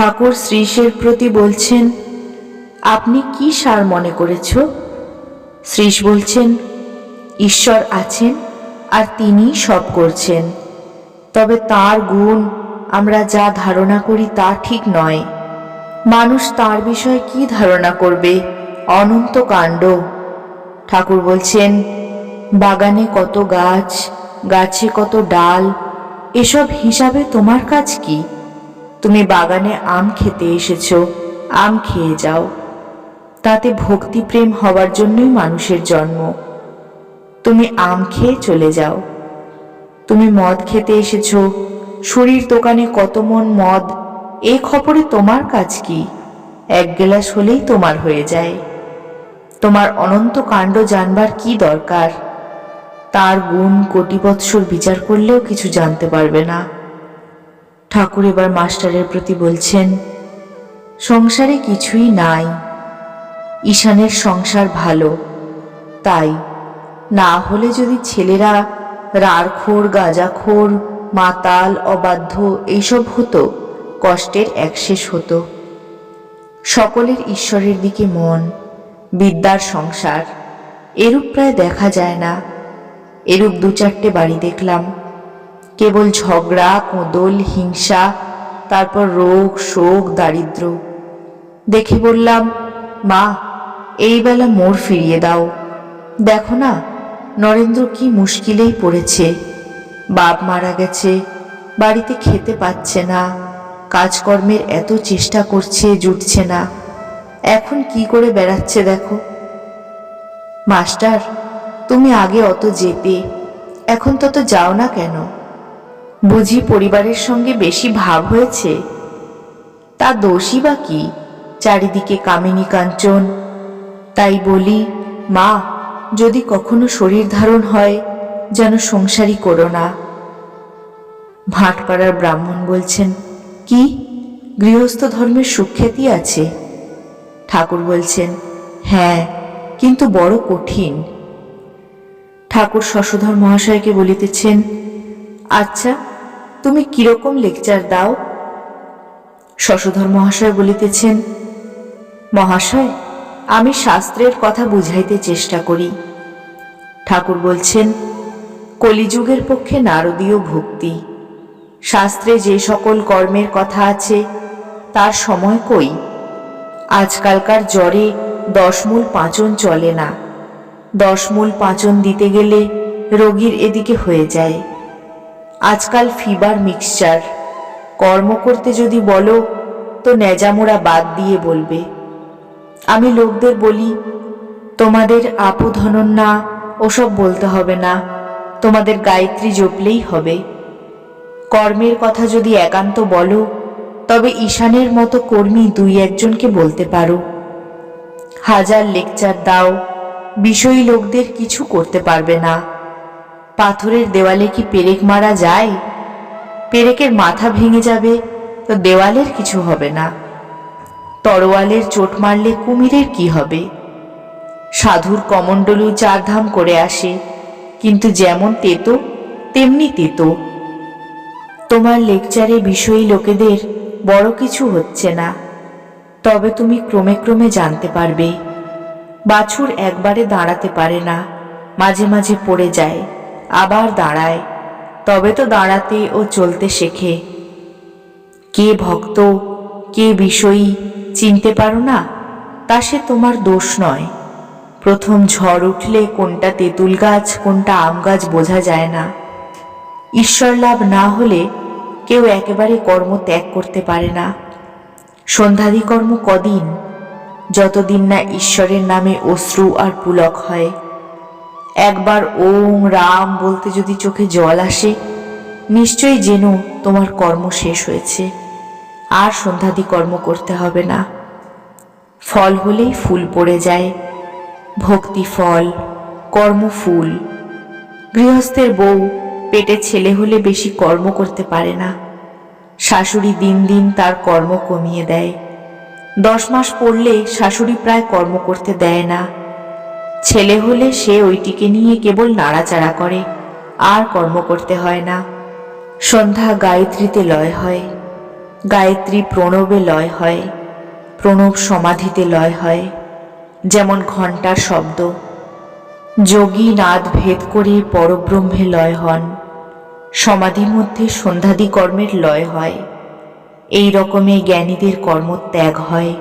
ঠাকুর শ্রীশের প্রতি বলছেন, আপনি কি সার মনে করেছ? শ্রীশ বলছেন, ঈশ্বর আছেন আর তিনি সব করছেন। তবে তার গুণ আমরা যা ধারণা করি তা ঠিক নয়। মানুষ তার বিষয়ে কি ধারণা করবে? অনন্ত কাণ্ড। ঠাকুর বলছেন, বাগানে কত গাছ, গাছে কত ডাল, এসব হিসাবে তোমার কাজ কি? তুমি বাগানে আম খেতে এসেছ, আম খেয়ে যাও। তাতে ভক্তি প্রেম হওয়ার জন্যই মানুষের জন্ম। তুমি আম খেয়ে চলে যাও। তুমি মদ খেতে এসেছ, শরীর দোকানে কত মন মদ, এ খবরে তোমার কাজ কি? এক গ্লাস হলেই তোমার হয়ে যায়। তোমার অনন্ত কাণ্ড জানবার কি দরকার? তার গুণ কোটি বৎসর বিচার করলেও কিছু জানতে পারবে না। ঠাকুর এবার মাস্টারের প্রতি বলছেন, সংসারে কিছুই নাই। ঈশানের সংসার ভালো। তাই না হলে যদি ছেলেরা রাড়খোর, গাঁজাখোর, মাতাল, অবাধ্য এইসব হতো, কষ্টের একশেষ হতো। সকলের ঈশ্বরের দিকে মন, বিদ্যার সংসার। এরূপ প্রায় দেখা যায় না। এরূপ দু চারটে বাড়ি দেখলাম। কেবল ঝগড়া, কোঁদল, হিংসা, তারপর রোগ, শোক, দারিদ্র। দেখে বললাম, মা, এই বেলা মোড় ফিরিয়ে দাও। দেখো না, নরেন্দ্র কি মুশকিলেই পড়েছে। বাপ মারা গেছে, বাড়িতে খেতে পাচ্ছে না, কাজকর্মের এত চেষ্টা করছে, জুটছে না। এখন কি করে বেড়াচ্ছে দেখো? মাস্টার, তুমি আগে অত যেতে এখন তত যাও না কেন? বুঝি পরিবারের সঙ্গে বেশি ভাব হয়েছে। তা দোষী বা কি? চারিদিকে কামিনী কাঞ্চন। তাই বলি, মা, যদি কখনো শরীর ধারণ হয়, যেন সংসারই করো না। ভাটপাড়ার ব্রাহ্মণ বলছেন, কি? গৃহস্থ ধর্মের সুখ্যাতি আছে? ঠাকুর বলছেন হ্যাঁ কিন্তু বড় কঠিন। ঠাকুর শশধর মহাশয়কে বলিতেছেন আচ্ছা তুমি কীরকম লেকচার দাও? শশধর মহাশয় বলিতেছেন, মহাশয়, আমি শাস্ত্রের কথা বুঝাইতে চেষ্টা করি। ঠাকুর বলছেন, কলিযুগের পক্ষে নারদীয় ভক্তি। শাস্ত্রে যে সকল কর্মের কথা আছে, তার সময় কই? আজকালকার জ্বরে দশমূল পাঁচন চলে না। দশমূল পাঁচন দিতে গেলে রোগীর এদিকে হয়ে যায়। আজকাল ফিবার মিক্সচার। কর্ম করতে যদি বলো, তো ন্যাজামোড়া বাদ দিয়ে বলবে। আমি লোকদের বলি, তোমাদের আপু ধনন্না ওসব বলতে হবে না, তোমাদের গায়ত্রী জপলেই হবে। কর্মের কথা যদি একান্ত বলো, তবে ঈশানের মতো কর্মী দুই একজনকে বলতে পারো। হাজার লেকচার দাও, বিষয়ী লোকদের কিছু করতে পারবে না। পাথরের দেওয়ালে কি পেরেক মারা যায়? পেরেকের মাথা ভেঙে যাবে, তো দেওয়ালের কিছু হবে না। তরোয়ালের চোট মারলে কুমিরের কি হবে? সাধুর কমণ্ডলু চারধাম করে আসে, কিন্তু যেমন তেতো, তেমনি তেতো। তোমার লেকচারে বিষয়ী লোকেদের বড় কিছু হচ্ছে না। তবে তুমি ক্রমে ক্রমে জানতে পারবে। বাছুর একবারে দাঁড়াতে পারে না, মাঝে মাঝে পড়ে যায়। আবার দাঁড়ায়। তবে তো দাঁড়াতে ও চলতে শেখে। কে ভক্ত, কে বিষয়ী, চিনতে পারো না? তা সে তোমার দোষ নয়। প্রথম ঝড় উঠলে কোনটা তেঁতুল গাছ, কোনটা আম গাছ বোঝা যায় না। ঈশ্বর লাভ না হলে কেউ একেবারে কর্ম ত্যাগ করতে পারে না। সন্ধ্যাদি কর্ম কদিন? যতদিন না ঈশ্বরের নামে অশ্রু আর পুলক হয়। একবার ওম রাম বলতে যদি চোখে জল আসে, নিশ্চয়ই যেন তোমার কর্ম শেষ হয়েছে। আর সন্ধ্যাদি কর্ম করতে হবে না। ফল হলেই ফুল পড়ে যায়, ভক্তি ফল, কর্ম ফুল। গৃহস্থের বউ পেটে ছেলে হলে বেশি কর্ম করতে পারে না। শাশুড়ি দিন দিন তার কর্ম কমিয়ে দেয়। দশ মাস পড়লে শাশুড়ি প্রায় কর্ম করতে দেয় না। ছেলে হলে সে ওইটিকে নিয়ে কেবল নাড়াচাড়া করে, আর কর্ম করতে হয় না। সন্ধ্যা গায়ত্রীতে লয় হয়, গায়ত্রী প্রণবে লয় হয়, প্রণব সমাধিতে লয় হয়, যেমন ঘণ্টার শব্দ। যোগী নাদ ভেদ করে পরব্রহ্মে লয় হন, সমাধির মধ্যে সন্ধ্যাদি কর্মের লয় হয়। এই রকমে জ্ঞানীদের কর্ম ত্যাগ হয়।